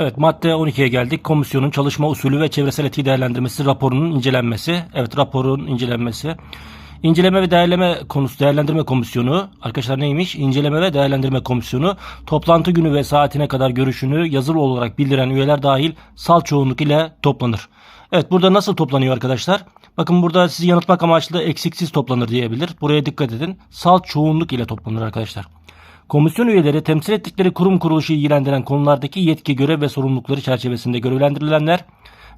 Evet madde 12'ye geldik. Komisyonun çalışma usulü ve çevresel etki değerlendirmesi raporunun incelenmesi. Evet raporun incelenmesi. İnceleme ve değerleme konusu değerlendirme komisyonu arkadaşlar neymiş? İnceleme ve değerlendirme komisyonu toplantı günü ve saatine kadar görüşünü yazılı olarak bildiren üyeler dahil sal çoğunluk ile toplanır. Evet burada nasıl toplanıyor arkadaşlar? Bakın burada sizi yanıltmak amaçlı eksiksiz toplanır diyebilir. Buraya dikkat edin. Sal çoğunluk ile toplanır arkadaşlar. Komisyon üyeleri temsil ettikleri kurum kuruluşu ilgilendiren konulardaki yetki, görev ve sorumlulukları çerçevesinde görevlendirilenler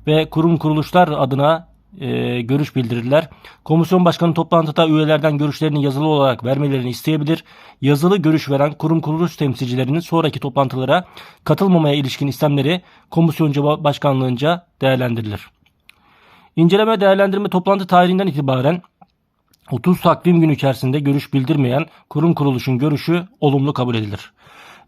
ve kurum kuruluşlar adına e, görüş bildirirler. Komisyon başkanı toplantıda üyelerden görüşlerini yazılı olarak vermelerini isteyebilir. Yazılı görüş veren kurum kuruluş temsilcilerinin sonraki toplantılara katılmamaya ilişkin istemleri komisyoncu ba- başkanlığınca değerlendirilir. İnceleme değerlendirme toplantı tarihinden itibaren 30 takvim günü içerisinde görüş bildirmeyen kurum kuruluşun görüşü olumlu kabul edilir.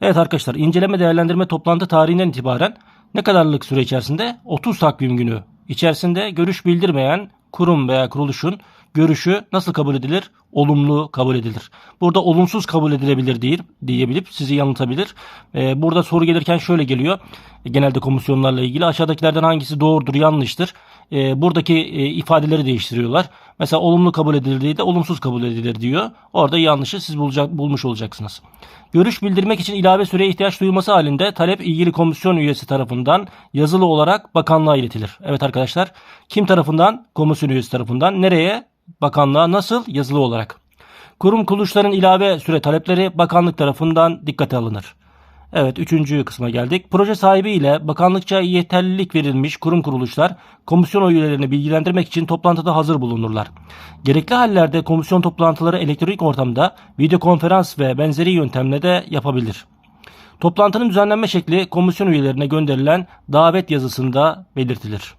Evet arkadaşlar inceleme değerlendirme toplantı tarihinden itibaren ne kadarlık süre içerisinde? 30 takvim günü içerisinde görüş bildirmeyen kurum veya kuruluşun görüşü nasıl kabul edilir? Olumlu kabul edilir. Burada olumsuz kabul edilebilir değil, diyebilip sizi yanıltabilir. Ee, burada soru gelirken şöyle geliyor. Genelde komisyonlarla ilgili aşağıdakilerden hangisi doğrudur, yanlıştır? Ee, buradaki e, ifadeleri değiştiriyorlar. Mesela olumlu kabul edilir değil de olumsuz kabul edilir diyor. Orada yanlışı siz bulacak, bulmuş olacaksınız. Görüş bildirmek için ilave süreye ihtiyaç duyulması halinde talep ilgili komisyon üyesi tarafından yazılı olarak bakanlığa iletilir. Evet arkadaşlar kim tarafından? Komisyon üyesi tarafından. Nereye? Bakanlığa nasıl? Yazılı olarak. Kurum kuruluşların ilave süre talepleri bakanlık tarafından dikkate alınır. Evet üçüncü kısma geldik. Proje sahibi ile bakanlıkça yeterlilik verilmiş kurum kuruluşlar komisyon üyelerini bilgilendirmek için toplantıda hazır bulunurlar. Gerekli hallerde komisyon toplantıları elektronik ortamda video konferans ve benzeri yöntemle de yapabilir. Toplantının düzenlenme şekli komisyon üyelerine gönderilen davet yazısında belirtilir.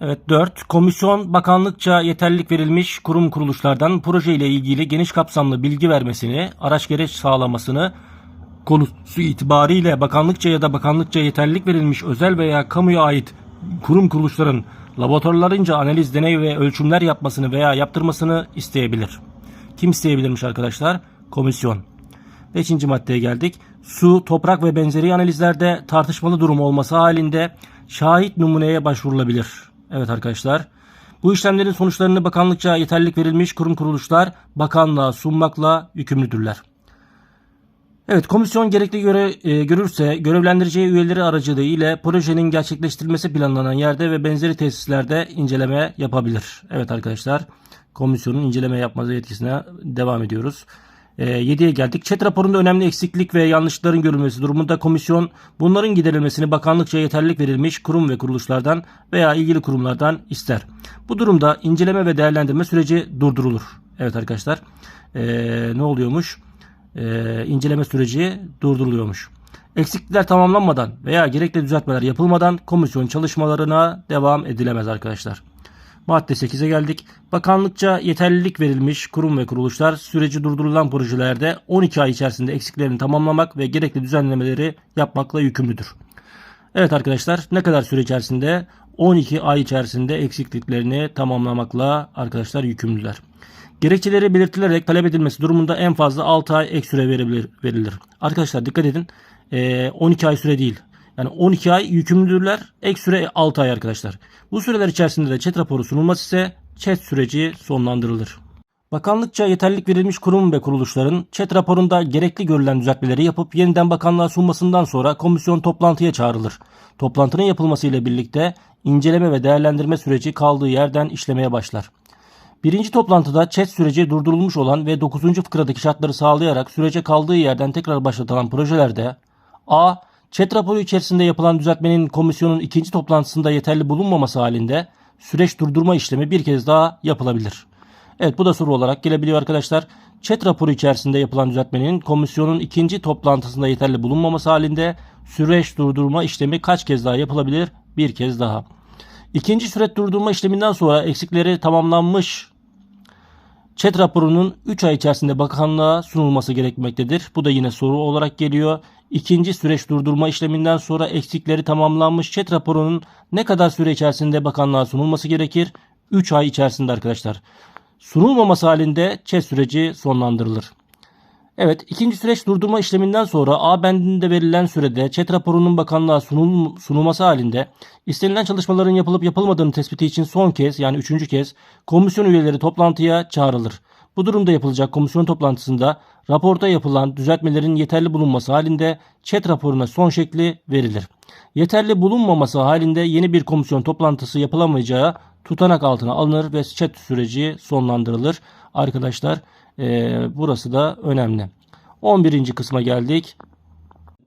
Evet 4. Komisyon bakanlıkça yeterlilik verilmiş kurum kuruluşlardan proje ile ilgili geniş kapsamlı bilgi vermesini, araç gereç sağlamasını, konusu itibariyle bakanlıkça ya da bakanlıkça yeterlilik verilmiş özel veya kamuya ait kurum kuruluşların laboratuvarlarınca analiz, deney ve ölçümler yapmasını veya yaptırmasını isteyebilir. Kim isteyebilirmiş arkadaşlar? Komisyon. Beşinci maddeye geldik. Su, toprak ve benzeri analizlerde tartışmalı durum olması halinde şahit numuneye başvurulabilir. Evet arkadaşlar. Bu işlemlerin sonuçlarını bakanlıkça yeterlilik verilmiş kurum kuruluşlar bakanlığa sunmakla yükümlüdürler. Evet komisyon gerekli göre, e, görürse görevlendireceği üyeleri aracılığıyla projenin gerçekleştirilmesi planlanan yerde ve benzeri tesislerde inceleme yapabilir. Evet arkadaşlar komisyonun inceleme yapması yetkisine devam ediyoruz. E, 7'ye geldik. Çet raporunda önemli eksiklik ve yanlışlıkların görülmesi durumunda komisyon bunların giderilmesini bakanlıkça yeterlilik verilmiş kurum ve kuruluşlardan veya ilgili kurumlardan ister. Bu durumda inceleme ve değerlendirme süreci durdurulur. Evet arkadaşlar e, ne oluyormuş? E, inceleme süreci durduruluyormuş. Eksiklikler tamamlanmadan veya gerekli düzeltmeler yapılmadan komisyon çalışmalarına devam edilemez arkadaşlar. Madde 8'e geldik. Bakanlıkça yeterlilik verilmiş kurum ve kuruluşlar süreci durdurulan projelerde 12 ay içerisinde eksiklerini tamamlamak ve gerekli düzenlemeleri yapmakla yükümlüdür. Evet arkadaşlar ne kadar süre içerisinde? 12 ay içerisinde eksikliklerini tamamlamakla arkadaşlar yükümlüler. Gerekçeleri belirtilerek talep edilmesi durumunda en fazla 6 ay ek süre verilir. verilir. Arkadaşlar dikkat edin. Ee, 12 ay süre değil. Yani 12 ay yükümlüdürler. Ek süre 6 ay arkadaşlar. Bu süreler içerisinde de chat raporu sunulması ise chat süreci sonlandırılır. Bakanlıkça yeterlilik verilmiş kurum ve kuruluşların chat raporunda gerekli görülen düzeltmeleri yapıp yeniden bakanlığa sunmasından sonra komisyon toplantıya çağrılır. Toplantının yapılmasıyla birlikte inceleme ve değerlendirme süreci kaldığı yerden işlemeye başlar. Birinci toplantıda chat süreci durdurulmuş olan ve 9. fıkradaki şartları sağlayarak sürece kaldığı yerden tekrar başlatılan projelerde A. Chat raporu içerisinde yapılan düzeltmenin komisyonun ikinci toplantısında yeterli bulunmaması halinde süreç durdurma işlemi bir kez daha yapılabilir. Evet bu da soru olarak gelebiliyor arkadaşlar. Chat raporu içerisinde yapılan düzeltmenin komisyonun ikinci toplantısında yeterli bulunmaması halinde süreç durdurma işlemi kaç kez daha yapılabilir? Bir kez daha. İkinci süreç durdurma işleminden sonra eksikleri tamamlanmış Chat raporunun 3 ay içerisinde bakanlığa sunulması gerekmektedir. Bu da yine soru olarak geliyor. İkinci süreç durdurma işleminden sonra eksikleri tamamlanmış chat raporunun ne kadar süre içerisinde bakanlığa sunulması gerekir? 3 ay içerisinde arkadaşlar. Sunulmaması halinde chat süreci sonlandırılır. Evet, ikinci süreç durdurma işleminden sonra A bendinde verilen sürede ÇED raporunun bakanlığa sunul, sunulması halinde istenilen çalışmaların yapılıp yapılmadığını tespiti için son kez yani üçüncü kez komisyon üyeleri toplantıya çağrılır. Bu durumda yapılacak komisyon toplantısında raporda yapılan düzeltmelerin yeterli bulunması halinde ÇED raporuna son şekli verilir. Yeterli bulunmaması halinde yeni bir komisyon toplantısı yapılamayacağı tutanak altına alınır ve ÇED süreci sonlandırılır. Arkadaşlar eee, burası da önemli. 11. kısma geldik.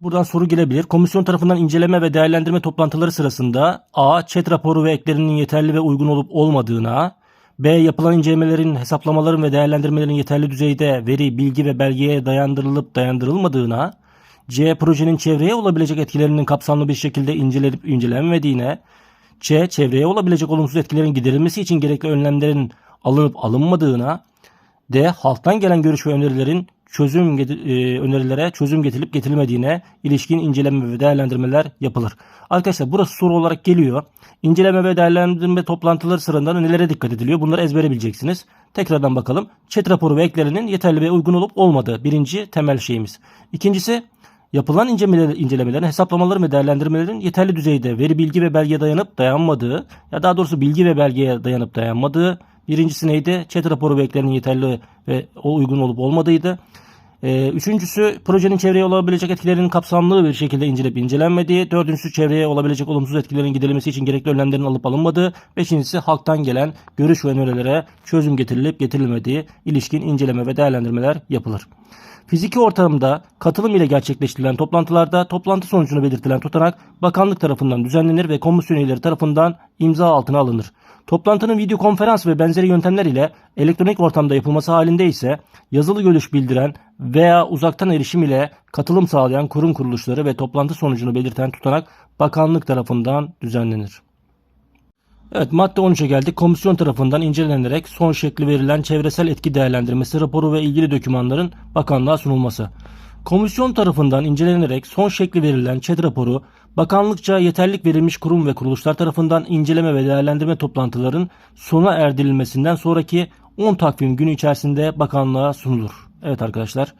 Buradan soru gelebilir. Komisyon tarafından inceleme ve değerlendirme toplantıları sırasında A. ÇED raporu ve eklerinin yeterli ve uygun olup olmadığına, B. Yapılan incelemelerin, hesaplamaların ve değerlendirmelerin yeterli düzeyde veri, bilgi ve belgeye dayandırılıp dayandırılmadığına, C. Projenin çevreye olabilecek etkilerinin kapsamlı bir şekilde incelenip incelenmediğine, C. Çevreye olabilecek olumsuz etkilerin giderilmesi için gerekli önlemlerin alınıp alınmadığına, D. Halktan gelen görüş ve önerilerin çözüm e, önerilere çözüm getirilip getirilmediğine ilişkin inceleme ve değerlendirmeler yapılır. Arkadaşlar burası soru olarak geliyor. İnceleme ve değerlendirme toplantıları sırasında nelere dikkat ediliyor? Bunları ezbere bileceksiniz. Tekrardan bakalım. Chat raporu ve eklerinin yeterli ve uygun olup olmadığı birinci temel şeyimiz. İkincisi Yapılan incelemelerin, hesaplamaların ve değerlendirmelerin yeterli düzeyde veri, bilgi ve belgeye dayanıp dayanmadığı, ya daha doğrusu bilgi ve belgeye dayanıp dayanmadığı, birincisi neydi? Chat raporu ve eklerinin yeterli ve o uygun olup olmadığıydı. Ee, üçüncüsü projenin çevreye olabilecek etkilerinin kapsamlı bir şekilde incelenip incelenmediği. Dördüncüsü çevreye olabilecek olumsuz etkilerin giderilmesi için gerekli önlemlerin alıp alınmadığı. Beşincisi halktan gelen görüş ve önerilere çözüm getirilip getirilmediği ilişkin inceleme ve değerlendirmeler yapılır. Fiziki ortamda katılım ile gerçekleştirilen toplantılarda toplantı sonucunu belirtilen tutanak bakanlık tarafından düzenlenir ve komisyon üyeleri tarafından imza altına alınır. Toplantının video konferans ve benzeri yöntemler ile elektronik ortamda yapılması halinde ise yazılı görüş bildiren veya uzaktan erişim ile katılım sağlayan kurum kuruluşları ve toplantı sonucunu belirten tutanak bakanlık tarafından düzenlenir. Evet madde 13'e geldik. Komisyon tarafından incelenerek son şekli verilen çevresel etki değerlendirmesi raporu ve ilgili dokümanların bakanlığa sunulması. Komisyon tarafından incelenerek son şekli verilen ÇED raporu bakanlıkça yeterlik verilmiş kurum ve kuruluşlar tarafından inceleme ve değerlendirme toplantıların sona erdirilmesinden sonraki 10 takvim günü içerisinde bakanlığa sunulur. Evet arkadaşlar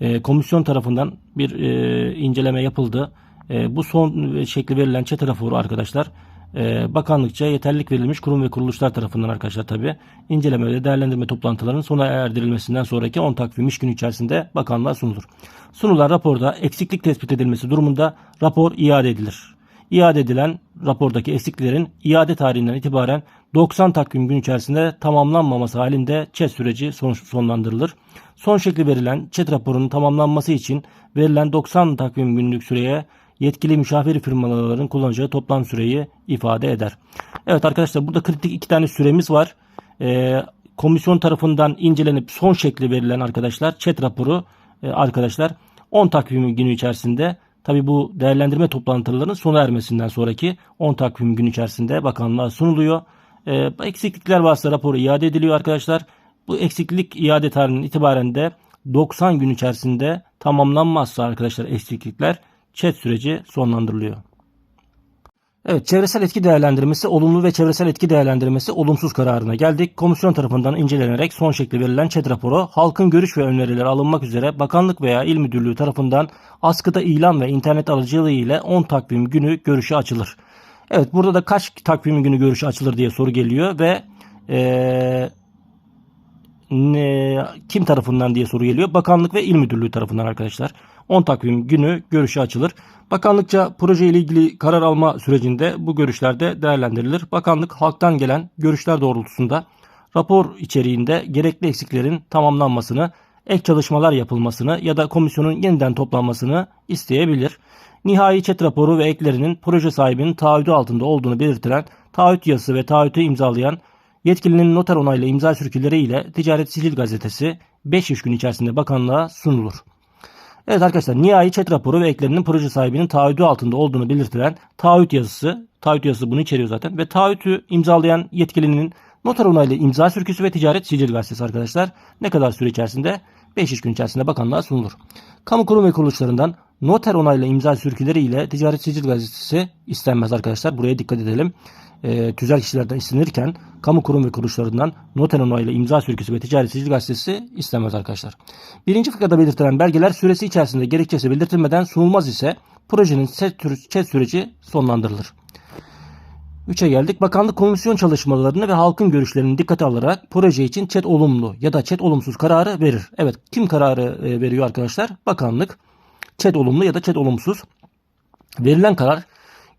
e, komisyon tarafından bir e, inceleme yapıldı. E, bu son şekli verilen ÇED raporu arkadaşlar bakanlıkça yeterlilik verilmiş kurum ve kuruluşlar tarafından arkadaşlar tabi inceleme ve değerlendirme toplantılarının sona erdirilmesinden sonraki 10 takvim iş günü içerisinde bakanlığa sunulur. Sunulan raporda eksiklik tespit edilmesi durumunda rapor iade edilir. İade edilen rapordaki eksiklerin iade tarihinden itibaren 90 takvim gün içerisinde tamamlanmaması halinde ÇED süreci son- sonlandırılır. Son şekli verilen ÇED raporunun tamamlanması için verilen 90 takvim günlük süreye yetkili müşavir firmaların kullanacağı toplam süreyi ifade eder. Evet arkadaşlar burada kritik iki tane süremiz var. Ee, komisyon tarafından incelenip son şekli verilen arkadaşlar ÇED raporu e, arkadaşlar 10 takvim günü içerisinde tabi bu değerlendirme toplantılarının sona ermesinden sonraki 10 takvim gün içerisinde bakanlığa sunuluyor. Ee, eksiklikler varsa raporu iade ediliyor arkadaşlar. Bu eksiklik iade tarihinden itibaren de 90 gün içerisinde tamamlanmazsa arkadaşlar eksiklikler ÇED süreci sonlandırılıyor. Evet, çevresel etki değerlendirmesi olumlu ve çevresel etki değerlendirmesi olumsuz kararına geldik. Komisyon tarafından incelenerek son şekli verilen ÇED raporu halkın görüş ve önerileri alınmak üzere bakanlık veya il müdürlüğü tarafından askıda ilan ve internet aracılığı ile 10 takvim günü görüşe açılır. Evet burada da kaç takvim günü görüşe açılır diye soru geliyor ve eee ne, kim tarafından diye soru geliyor. Bakanlık ve il müdürlüğü tarafından arkadaşlar. 10 takvim günü görüşe açılır. Bakanlıkça proje ile ilgili karar alma sürecinde bu görüşlerde değerlendirilir. Bakanlık halktan gelen görüşler doğrultusunda rapor içeriğinde gerekli eksiklerin tamamlanmasını, ek çalışmalar yapılmasını ya da komisyonun yeniden toplanmasını isteyebilir. Nihai çet raporu ve eklerinin proje sahibinin taahhüdü altında olduğunu belirtilen taahhüt yazısı ve taahhütü imzalayan yetkilinin noter onaylı imza sürküleri ile Ticaret Sicil Gazetesi 5 iş gün içerisinde bakanlığa sunulur. Evet arkadaşlar nihai çet raporu ve eklerinin proje sahibinin taahhüdü altında olduğunu belirtilen taahhüt yazısı, taahhüt yazısı bunu içeriyor zaten ve taahhütü imzalayan yetkilinin noter onaylı imza sürküsü ve Ticaret Sicil Gazetesi arkadaşlar ne kadar süre içerisinde? 5 iş gün içerisinde bakanlığa sunulur. Kamu kurum ve kuruluşlarından noter onaylı imza sürküleri ile Ticaret Sicil Gazetesi istenmez arkadaşlar. Buraya dikkat edelim. E, tüzel kişilerden istenirken kamu kurum ve kuruluşlarından noter onaylı imza sürgüsü ve ticari sicil gazetesi istemez arkadaşlar. Birinci fıkrada belirtilen belgeler süresi içerisinde gerekçesi belirtilmeden sunulmaz ise projenin chat süreci sonlandırılır. 3'e geldik. Bakanlık komisyon çalışmalarını ve halkın görüşlerini dikkate alarak proje için çet olumlu ya da çet olumsuz kararı verir. Evet kim kararı e, veriyor arkadaşlar? Bakanlık. Çet olumlu ya da çet olumsuz. Verilen karar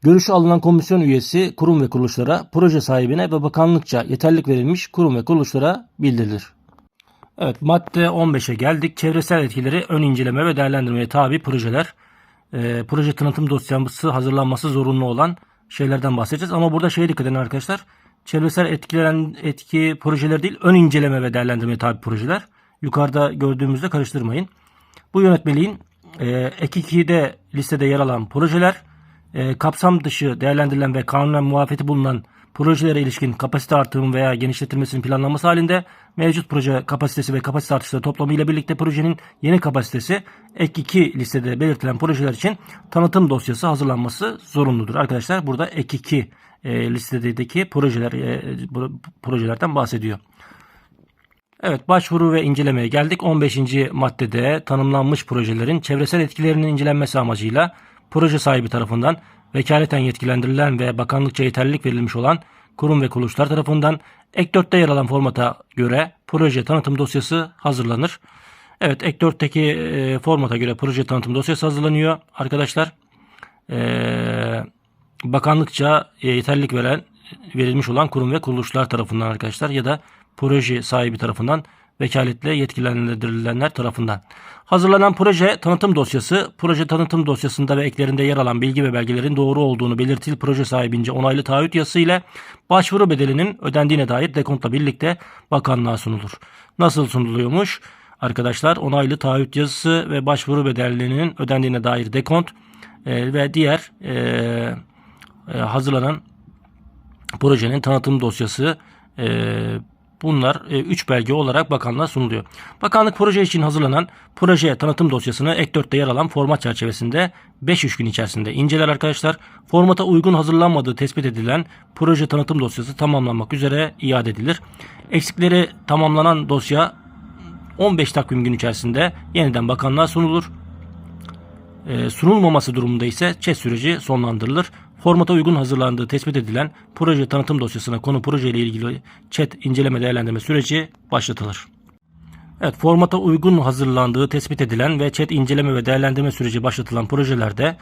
görüşü alınan komisyon üyesi kurum ve kuruluşlara, proje sahibine ve bakanlıkça yeterlik verilmiş kurum ve kuruluşlara bildirilir. Evet madde 15'e geldik. Çevresel etkileri ön inceleme ve değerlendirmeye tabi projeler. e, proje tanıtım dosyası hazırlanması zorunlu olan şeylerden bahsedeceğiz. Ama burada şeye dikkat edin arkadaşlar. Çevresel etkilen etki projeler değil ön inceleme ve değerlendirmeye tabi projeler. Yukarıda gördüğümüzde karıştırmayın. Bu yönetmeliğin e, ek 2'de listede yer alan projeler e, kapsam dışı değerlendirilen ve kanunen muafiyeti bulunan projelere ilişkin kapasite artırımı veya genişletilmesinin planlanması halinde mevcut proje kapasitesi ve kapasite artışları toplamı ile birlikte projenin yeni kapasitesi ek 2 listede belirtilen projeler için tanıtım dosyası hazırlanması zorunludur. Arkadaşlar burada ek 2 e, listedeki projeler e, projelerden bahsediyor. Evet başvuru ve incelemeye geldik. 15. maddede tanımlanmış projelerin çevresel etkilerinin incelenmesi amacıyla proje sahibi tarafından vekaleten yetkilendirilen ve bakanlıkça yeterlilik verilmiş olan kurum ve kuruluşlar tarafından ek 4'te yer alan formata göre proje tanıtım dosyası hazırlanır. Evet ek 4'teki e, formata göre proje tanıtım dosyası hazırlanıyor arkadaşlar. Eee bakanlıkça e, yeterlilik veren verilmiş olan kurum ve kuruluşlar tarafından arkadaşlar ya da proje sahibi tarafından vekaletle yetkilendirilenler tarafından. Hazırlanan proje tanıtım dosyası, proje tanıtım dosyasında ve eklerinde yer alan bilgi ve belgelerin doğru olduğunu belirtil proje sahibince onaylı taahhüt yazısı ile başvuru bedelinin ödendiğine dair dekontla birlikte bakanlığa sunulur. Nasıl sunuluyormuş? Arkadaşlar onaylı taahhüt yazısı ve başvuru bedelinin ödendiğine dair dekont e, ve diğer e, e, hazırlanan projenin tanıtım dosyası e, bunlar 3 belge olarak bakanlığa sunuluyor. Bakanlık proje için hazırlanan proje tanıtım dosyasını ek 4'te yer alan format çerçevesinde 5 iş gün içerisinde inceler arkadaşlar. Formata uygun hazırlanmadığı tespit edilen proje tanıtım dosyası tamamlanmak üzere iade edilir. Eksikleri tamamlanan dosya 15 takvim gün içerisinde yeniden bakanlığa sunulur. E, sunulmaması durumunda ise ÇED süreci sonlandırılır. Formata uygun hazırlandığı tespit edilen proje tanıtım dosyasına konu proje ile ilgili ÇED inceleme değerlendirme süreci başlatılır. Evet, formata uygun hazırlandığı tespit edilen ve ÇED inceleme ve değerlendirme süreci başlatılan projelerde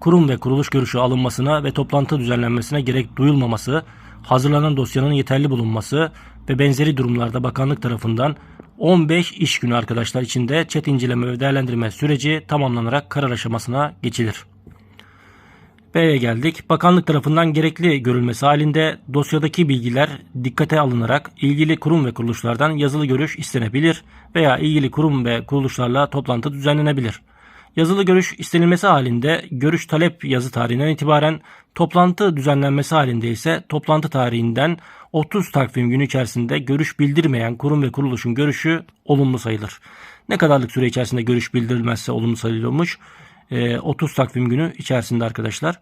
kurum ve kuruluş görüşü alınmasına ve toplantı düzenlenmesine gerek duyulmaması, hazırlanan dosyanın yeterli bulunması ve benzeri durumlarda bakanlık tarafından 15 iş günü arkadaşlar içinde ÇED inceleme ve değerlendirme süreci tamamlanarak karar aşamasına geçilir. B'ye geldik. Bakanlık tarafından gerekli görülmesi halinde dosyadaki bilgiler dikkate alınarak ilgili kurum ve kuruluşlardan yazılı görüş istenebilir veya ilgili kurum ve kuruluşlarla toplantı düzenlenebilir. Yazılı görüş istenilmesi halinde görüş talep yazı tarihinden itibaren toplantı düzenlenmesi halinde ise toplantı tarihinden 30 takvim günü içerisinde görüş bildirmeyen kurum ve kuruluşun görüşü olumlu sayılır. Ne kadarlık süre içerisinde görüş bildirilmezse olumlu sayılıyormuş? Ee, 30 takvim günü içerisinde arkadaşlar.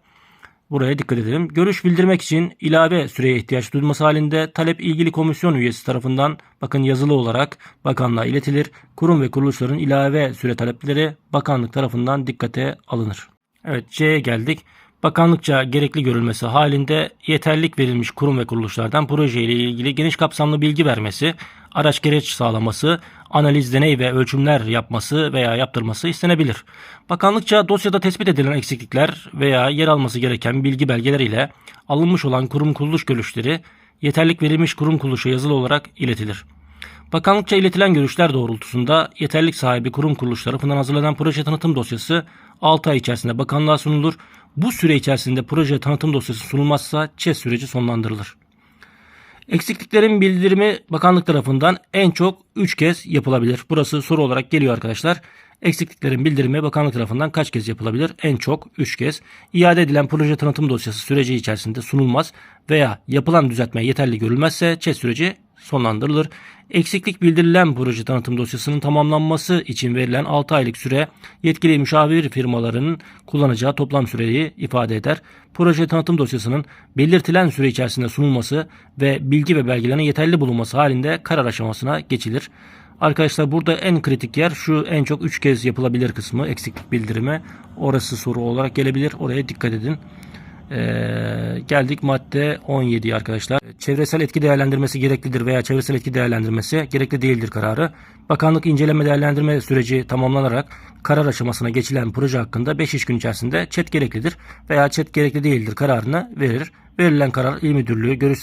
Buraya dikkat edelim. Görüş bildirmek için ilave süreye ihtiyaç duyulması halinde talep ilgili komisyon üyesi tarafından bakın yazılı olarak bakanlığa iletilir. Kurum ve kuruluşların ilave süre talepleri bakanlık tarafından dikkate alınır. Evet C'ye geldik. Bakanlıkça gerekli görülmesi halinde yeterlik verilmiş kurum ve kuruluşlardan proje ile ilgili geniş kapsamlı bilgi vermesi, araç gereç sağlaması, analiz, deney ve ölçümler yapması veya yaptırması istenebilir. Bakanlıkça dosyada tespit edilen eksiklikler veya yer alması gereken bilgi belgeleriyle alınmış olan kurum kuruluş görüşleri yeterlik verilmiş kurum kuruluşa yazılı olarak iletilir. Bakanlıkça iletilen görüşler doğrultusunda yeterlik sahibi kurum kuruluş tarafından hazırlanan proje tanıtım dosyası 6 ay içerisinde bakanlığa sunulur. Bu süre içerisinde proje tanıtım dosyası sunulmazsa ÇES süreci sonlandırılır. Eksikliklerin bildirimi bakanlık tarafından en çok 3 kez yapılabilir. Burası soru olarak geliyor arkadaşlar. Eksikliklerin bildirimi bakanlık tarafından kaç kez yapılabilir? En çok 3 kez. İade edilen proje tanıtım dosyası süreci içerisinde sunulmaz veya yapılan düzeltme yeterli görülmezse ÇED süreci sonlandırılır. Eksiklik bildirilen proje tanıtım dosyasının tamamlanması için verilen 6 aylık süre yetkili müşavir firmalarının kullanacağı toplam süreyi ifade eder. Proje tanıtım dosyasının belirtilen süre içerisinde sunulması ve bilgi ve belgelerin yeterli bulunması halinde karar aşamasına geçilir. Arkadaşlar burada en kritik yer şu en çok 3 kez yapılabilir kısmı eksiklik bildirimi. Orası soru olarak gelebilir. Oraya dikkat edin. Ee, geldik madde 17 arkadaşlar. Çevresel etki değerlendirmesi gereklidir veya çevresel etki değerlendirmesi gerekli değildir kararı. Bakanlık inceleme değerlendirme süreci tamamlanarak karar aşamasına geçilen proje hakkında 5 iş gün içerisinde çet gereklidir veya çet gerekli değildir kararını verir. Verilen karar il müdürlüğü görüş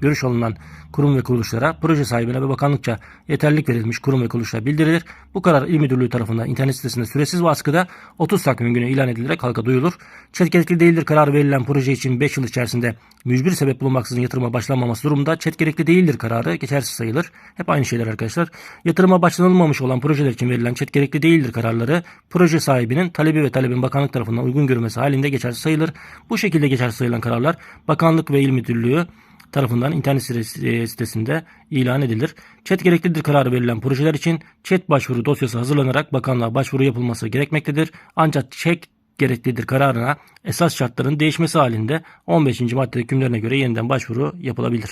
görüş alınan kurum ve kuruluşlara proje sahibine ve bakanlıkça yeterlilik verilmiş kurum ve kuruluşlara bildirilir. Bu karar il müdürlüğü tarafından internet sitesinde süresiz baskıda 30 takvim günü ilan edilerek halka duyulur. Çet gerekli değildir kararı verilen proje için 5 yıl içerisinde mücbir sebep bulunmaksızın yatırıma başlanmaması durumunda çet değildir kararı geçersiz sayılır. Hep aynı şeyler arkadaşlar. Yatırıma başlanılmamış olan projeler için verilen çet değildir kararları proje sahibinin talebi ve talebin bakanlık tarafından uygun görülmesi halinde geçersiz sayılır. Bu şekilde geçersiz sayılan kararlar bakanlık ve il müdürlüğü tarafından internet sitesinde ilan edilir. Çet gereklidir kararı verilen projeler için çet başvuru dosyası hazırlanarak bakanlığa başvuru yapılması gerekmektedir. Ancak çek gereklidir kararına esas şartların değişmesi halinde 15. madde hükümlerine göre yeniden başvuru yapılabilir.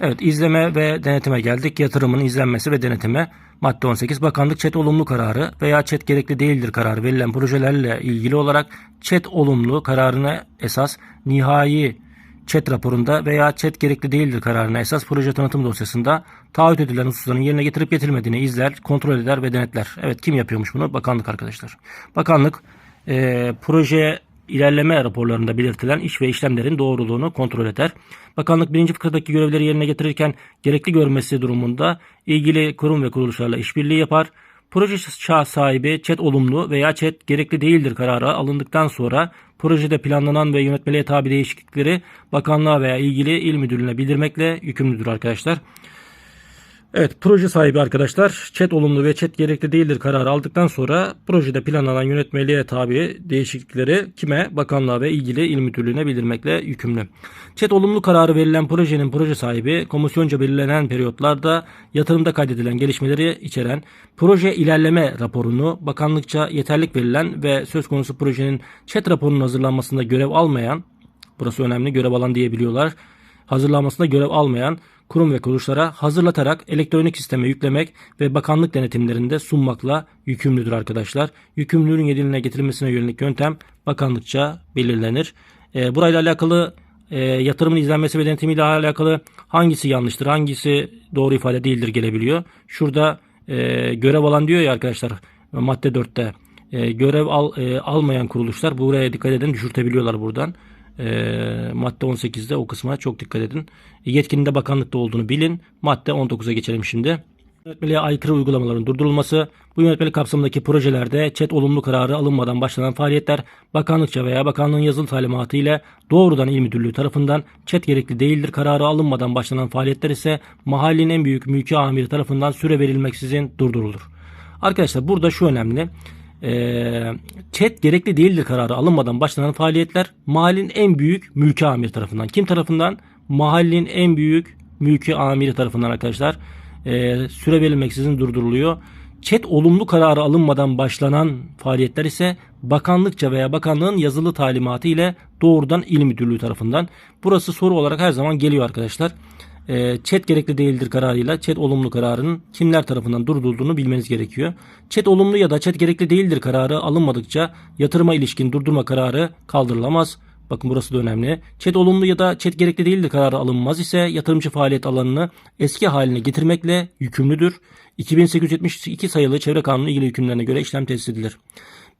Evet izleme ve denetime geldik. Yatırımın izlenmesi ve denetime madde 18 bakanlık çet olumlu kararı veya çet gerekli değildir kararı verilen projelerle ilgili olarak çet olumlu kararına esas nihai ÇED raporunda veya ÇED gerekli değildir kararına esas proje tanıtım dosyasında taahhüt edilen hususların yerine getirip getirilmediğini izler, kontrol eder ve denetler. Evet kim yapıyormuş bunu? Bakanlık arkadaşlar. Bakanlık e, proje ilerleme raporlarında belirtilen iş ve işlemlerin doğruluğunu kontrol eder. Bakanlık birinci fıkradaki görevleri yerine getirirken gerekli görmesi durumunda ilgili kurum ve kuruluşlarla işbirliği yapar. Proje şah sahibi çet olumlu veya çet gerekli değildir kararı alındıktan sonra projede planlanan ve yönetmeliğe tabi değişiklikleri bakanlığa veya ilgili il müdürlüğüne bildirmekle yükümlüdür arkadaşlar. Evet proje sahibi arkadaşlar chat olumlu ve chat gerekli değildir kararı aldıktan sonra projede planlanan yönetmeliğe tabi değişiklikleri kime bakanlığa ve ilgili il müdürlüğüne bildirmekle yükümlü. Chat olumlu kararı verilen projenin proje sahibi komisyonca belirlenen periyotlarda yatırımda kaydedilen gelişmeleri içeren proje ilerleme raporunu bakanlıkça yeterlik verilen ve söz konusu projenin chat raporunun hazırlanmasında görev almayan burası önemli görev alan diyebiliyorlar hazırlanmasında görev almayan kurum ve kuruluşlara hazırlatarak elektronik sisteme yüklemek ve bakanlık denetimlerinde sunmakla yükümlüdür arkadaşlar. Yükümlülüğün yerine getirilmesine yönelik yöntem bakanlıkça belirlenir. E, burayla alakalı e, yatırımın izlenmesi ve denetimiyle alakalı hangisi yanlıştır, hangisi doğru ifade değildir gelebiliyor. Şurada e, görev alan diyor ya arkadaşlar madde 4'te e, görev al, e, almayan kuruluşlar buraya dikkat edin düşürtebiliyorlar buradan. E, madde 18'de o kısma çok dikkat edin. Yetkinin de bakanlıkta olduğunu bilin. Madde 19'a geçelim şimdi. Yönetmeliğe aykırı uygulamaların durdurulması, bu yönetmelik kapsamındaki projelerde çet olumlu kararı alınmadan başlanan faaliyetler bakanlıkça veya bakanlığın yazılı talimatı ile doğrudan il müdürlüğü tarafından çet gerekli değildir kararı alınmadan başlanan faaliyetler ise mahallenin en büyük mülki amiri tarafından süre verilmeksizin durdurulur. Arkadaşlar burada şu önemli e, gerekli değildir kararı alınmadan başlanan faaliyetler mahallenin en büyük mülki amir tarafından. Kim tarafından? Mahallenin en büyük mülki amiri tarafından arkadaşlar e, süre verilmeksizin durduruluyor. Çet olumlu kararı alınmadan başlanan faaliyetler ise bakanlıkça veya bakanlığın yazılı talimatı ile doğrudan il müdürlüğü tarafından. Burası soru olarak her zaman geliyor arkadaşlar chat gerekli değildir kararıyla chat olumlu kararının kimler tarafından durdurulduğunu bilmeniz gerekiyor. Chat olumlu ya da chat gerekli değildir kararı alınmadıkça yatırıma ilişkin durdurma kararı kaldırılamaz. Bakın burası da önemli. Chat olumlu ya da chat gerekli değildir kararı alınmaz ise yatırımcı faaliyet alanını eski haline getirmekle yükümlüdür. 2872 sayılı çevre kanunu ilgili hükümlerine göre işlem tesis edilir.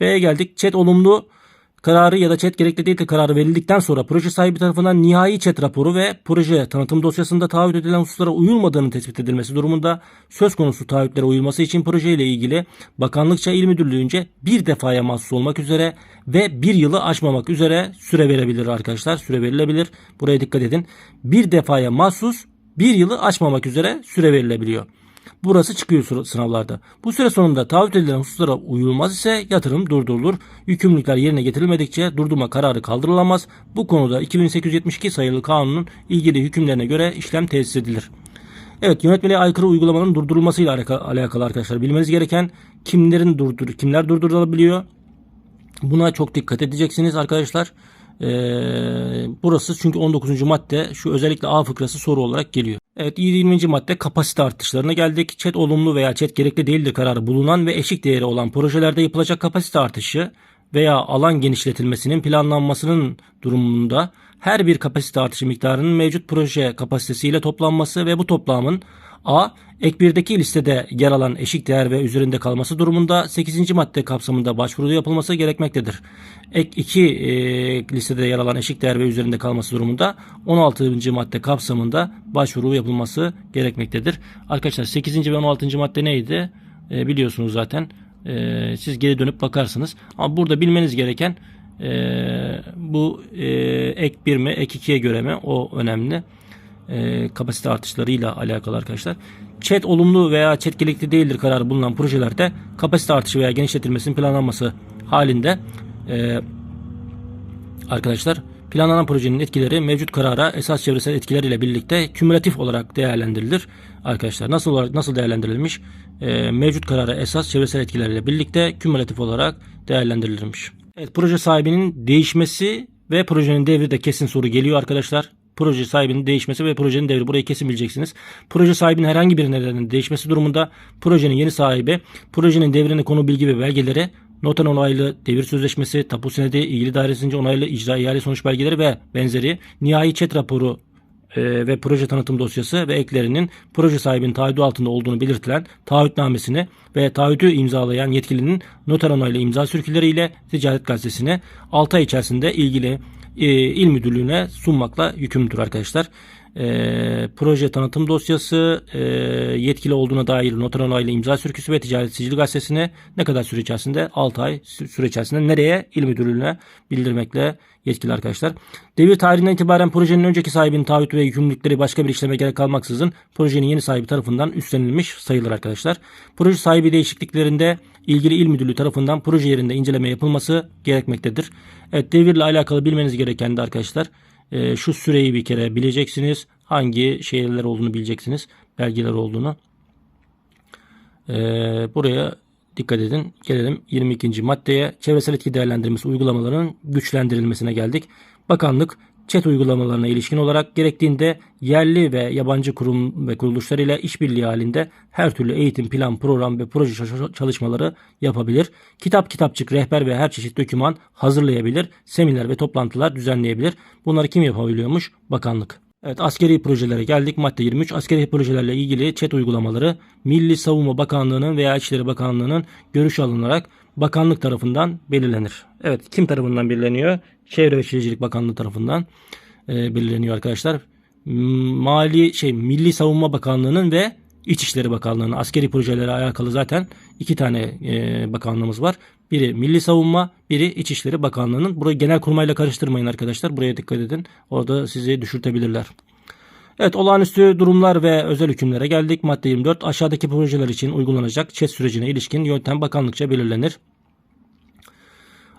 B'ye geldik. Chat olumlu kararı ya da chat gerekli değil kararı verildikten sonra proje sahibi tarafından nihai chat raporu ve proje tanıtım dosyasında taahhüt edilen hususlara uyulmadığını tespit edilmesi durumunda söz konusu taahhütlere uyulması için proje ile ilgili bakanlıkça il müdürlüğünce bir defaya mahsus olmak üzere ve bir yılı aşmamak üzere süre verebilir arkadaşlar. Süre verilebilir. Buraya dikkat edin. Bir defaya mahsus bir yılı aşmamak üzere süre verilebiliyor. Burası çıkıyor sınavlarda. Bu süre sonunda taahhüt edilen hususlara uyulmaz ise yatırım durdurulur. Yükümlülükler yerine getirilmedikçe durdurma kararı kaldırılamaz. Bu konuda 2872 sayılı kanunun ilgili hükümlerine göre işlem tesis edilir. Evet yönetmeliğe aykırı uygulamanın durdurulmasıyla alaka- alakalı arkadaşlar bilmeniz gereken kimlerin durdur kimler durdurulabiliyor? Buna çok dikkat edeceksiniz arkadaşlar. Ee, burası çünkü 19. madde şu özellikle A fıkrası soru olarak geliyor. Evet 20. madde kapasite artışlarına geldik. Çet olumlu veya çet gerekli değildir kararı bulunan ve eşik değeri olan projelerde yapılacak kapasite artışı veya alan genişletilmesinin planlanmasının durumunda her bir kapasite artışı miktarının mevcut proje kapasitesiyle toplanması ve bu toplamın A. Ek 1'deki listede yer alan eşik değer ve üzerinde kalması durumunda 8. madde kapsamında başvuru yapılması gerekmektedir. Ek 2 e, listede yer alan eşik değer ve üzerinde kalması durumunda 16. madde kapsamında başvuru yapılması gerekmektedir. Arkadaşlar 8. ve 16. madde neydi? E, biliyorsunuz zaten. E, siz geri dönüp bakarsınız. Ama burada bilmeniz gereken e, bu e, ek 1 mi ek 2'ye göre mi o önemli e, kapasite artışlarıyla alakalı arkadaşlar. Chat olumlu veya chat gerekli değildir kararı bulunan projelerde kapasite artışı veya genişletilmesinin planlanması halinde e, arkadaşlar planlanan projenin etkileri mevcut karara esas çevresel etkiler ile birlikte kümülatif olarak değerlendirilir. Arkadaşlar nasıl olarak nasıl değerlendirilmiş? E, mevcut karara esas çevresel etkiler ile birlikte kümülatif olarak değerlendirilmiş. Evet proje sahibinin değişmesi ve projenin devri de kesin soru geliyor arkadaşlar. Proje sahibinin değişmesi ve projenin devri burayı kesin bileceksiniz. Proje sahibinin herhangi bir nedenin değişmesi durumunda projenin yeni sahibi projenin devrine konu bilgi ve belgeleri noter onaylı devir sözleşmesi, tapu senedi, ilgili dairesince onaylı icra ihale sonuç belgeleri ve benzeri nihai çet raporu e, ve proje tanıtım dosyası ve eklerinin proje sahibinin taahhüdü altında olduğunu belirtilen taahhütnamesini ve taahhüdü imzalayan yetkilinin noter onaylı imza sürküleriyle ticaret gazetesini 6 ay içerisinde ilgili e, il müdürlüğüne sunmakla yükümlüdür arkadaşlar. E, proje tanıtım dosyası e, yetkili olduğuna dair noter onaylı imza sürküsü ve ticaret sicil gazetesini ne kadar süre içerisinde 6 ay sü- süre içerisinde nereye il müdürlüğüne bildirmekle yetkili arkadaşlar. Devir tarihinden itibaren projenin önceki sahibinin taahhütü ve yükümlülükleri başka bir işleme gerek kalmaksızın projenin yeni sahibi tarafından üstlenilmiş sayılır arkadaşlar. Proje sahibi değişikliklerinde ilgili il müdürlüğü tarafından proje yerinde inceleme yapılması gerekmektedir. Evet devirle alakalı bilmeniz gereken de arkadaşlar e, şu süreyi bir kere bileceksiniz. Hangi şeyler olduğunu bileceksiniz. Belgeler olduğunu. E, buraya dikkat edin. Gelelim 22. maddeye. Çevresel etki değerlendirmesi uygulamalarının güçlendirilmesine geldik. Bakanlık chat uygulamalarına ilişkin olarak gerektiğinde yerli ve yabancı kurum ve kuruluşlar ile işbirliği halinde her türlü eğitim, plan, program ve proje çalış- çalışmaları yapabilir. Kitap, kitapçık, rehber ve her çeşit doküman hazırlayabilir. Seminer ve toplantılar düzenleyebilir. Bunları kim yapabiliyormuş? Bakanlık. Evet askeri projelere geldik. Madde 23. Askeri projelerle ilgili chat uygulamaları Milli Savunma Bakanlığı'nın veya İçişleri Bakanlığı'nın görüşü alınarak bakanlık tarafından belirlenir. Evet kim tarafından belirleniyor? Çevre ve Şehircilik Bakanlığı tarafından e, belirleniyor arkadaşlar. Mali şey Milli Savunma Bakanlığı'nın ve İçişleri Bakanlığı'nın askeri projelere alakalı zaten iki tane e, bakanlığımız var. Biri Milli Savunma, biri İçişleri Bakanlığı'nın. Burayı genel kurmayla karıştırmayın arkadaşlar. Buraya dikkat edin. Orada sizi düşürtebilirler. Evet olağanüstü durumlar ve özel hükümlere geldik. Madde 24 aşağıdaki projeler için uygulanacak ÇED sürecine ilişkin yöntem bakanlıkça belirlenir.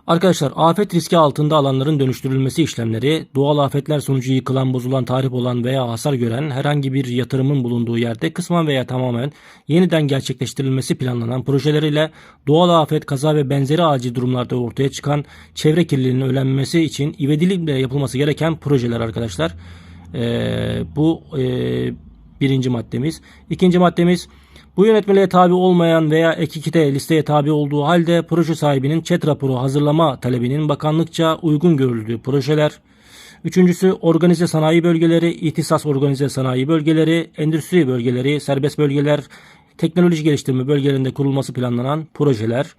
Arkadaşlar afet riski altında alanların dönüştürülmesi işlemleri, doğal afetler sonucu yıkılan, bozulan, tahrip olan veya hasar gören herhangi bir yatırımın bulunduğu yerde kısmen veya tamamen yeniden gerçekleştirilmesi planlanan projeler ile doğal afet, kaza ve benzeri acil durumlarda ortaya çıkan çevre kirliliğinin önlenmesi için ivedilikle yapılması gereken projeler arkadaşlar. Ee, bu e, birinci maddemiz. İkinci maddemiz bu yönetmeliğe tabi olmayan veya ek 2'de listeye tabi olduğu halde proje sahibinin çet raporu hazırlama talebinin bakanlıkça uygun görüldüğü projeler. Üçüncüsü organize sanayi bölgeleri, ihtisas organize sanayi bölgeleri, endüstri bölgeleri, serbest bölgeler, teknoloji geliştirme bölgelerinde kurulması planlanan projeler.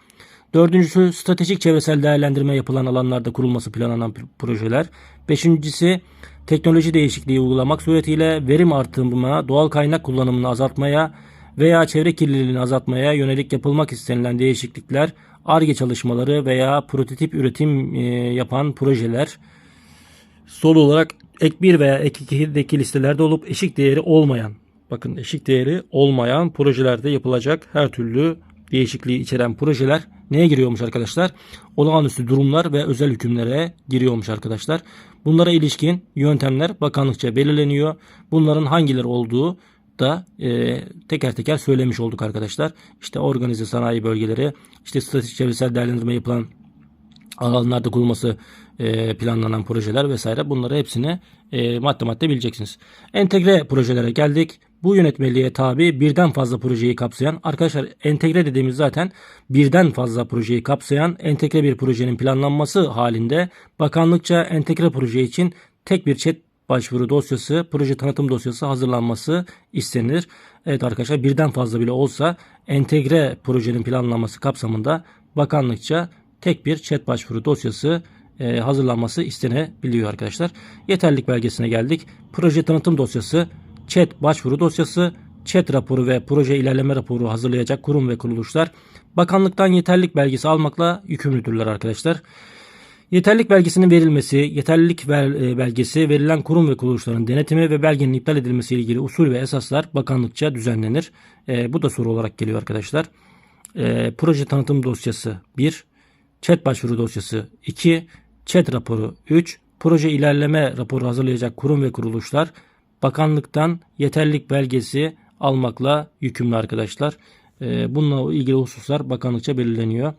Dördüncüsü stratejik çevresel değerlendirme yapılan alanlarda kurulması planlanan projeler. Beşincisi teknoloji değişikliği uygulamak suretiyle verim artırımına, doğal kaynak kullanımını azaltmaya veya çevre kirliliğini azaltmaya yönelik yapılmak istenilen değişiklikler, ARGE çalışmaları veya prototip üretim e, yapan projeler. Sol olarak ek 1 veya ek 2'deki listelerde olup eşik değeri olmayan bakın eşik değeri olmayan projelerde yapılacak her türlü değişikliği içeren projeler neye giriyormuş arkadaşlar? Olağanüstü durumlar ve özel hükümlere giriyormuş arkadaşlar. Bunlara ilişkin yöntemler bakanlıkça belirleniyor. Bunların hangileri olduğu da e, teker teker söylemiş olduk arkadaşlar. İşte organize sanayi bölgeleri, işte stratejik çevresel değerlendirme yapılan alanlarda kurulması e, planlanan projeler vesaire bunları hepsini e, madde madde bileceksiniz. Entegre projelere geldik. Bu yönetmeliğe tabi birden fazla projeyi kapsayan arkadaşlar entegre dediğimiz zaten birden fazla projeyi kapsayan entegre bir projenin planlanması halinde bakanlıkça entegre proje için tek bir chat başvuru dosyası, proje tanıtım dosyası hazırlanması istenir. Evet arkadaşlar birden fazla bile olsa entegre projenin planlanması kapsamında bakanlıkça tek bir chat başvuru dosyası e, hazırlanması istenebiliyor arkadaşlar. Yeterlilik belgesine geldik. Proje tanıtım dosyası, chat başvuru dosyası, chat raporu ve proje ilerleme raporu hazırlayacak kurum ve kuruluşlar bakanlıktan yeterlilik belgesi almakla yükümlüdürler arkadaşlar. Yeterlilik belgesinin verilmesi, yeterlilik e, belgesi verilen kurum ve kuruluşların denetimi ve belgenin iptal edilmesi ile ilgili usul ve esaslar bakanlıkça düzenlenir. E, bu da soru olarak geliyor arkadaşlar. E, proje tanıtım dosyası 1, chat başvuru dosyası 2, chat raporu 3, proje ilerleme raporu hazırlayacak kurum ve kuruluşlar bakanlıktan yeterlilik belgesi almakla yükümlü arkadaşlar. E, bununla ilgili hususlar bakanlıkça belirleniyor.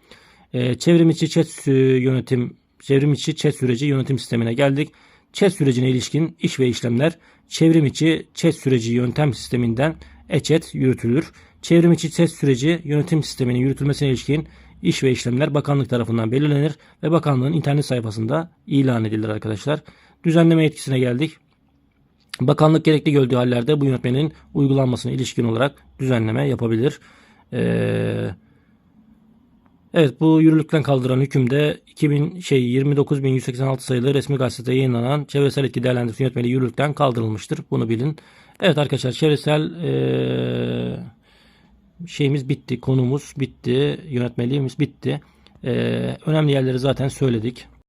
E, çevrim içi chat yönetim çevrim içi chat süreci yönetim sistemine geldik. Chat sürecine ilişkin iş ve işlemler çevrim içi chat süreci yöntem sisteminden e-chat yürütülür. Çevrim içi chat süreci yönetim sisteminin yürütülmesine ilişkin iş ve işlemler bakanlık tarafından belirlenir ve bakanlığın internet sayfasında ilan edilir arkadaşlar. Düzenleme yetkisine geldik. Bakanlık gerekli gördüğü hallerde bu yönetmenin uygulanmasına ilişkin olarak düzenleme yapabilir. Ee, evet bu yürürlükten kaldıran hükümde 2000 şey 29186 sayılı resmi gazetede yayınlanan çevresel etki değerlendirmesi yönetmeliği yürürlükten kaldırılmıştır. Bunu bilin. Evet arkadaşlar çevresel ee, şeyimiz bitti. Konumuz bitti. Yönetmeliğimiz bitti. Ee, önemli yerleri zaten söyledik.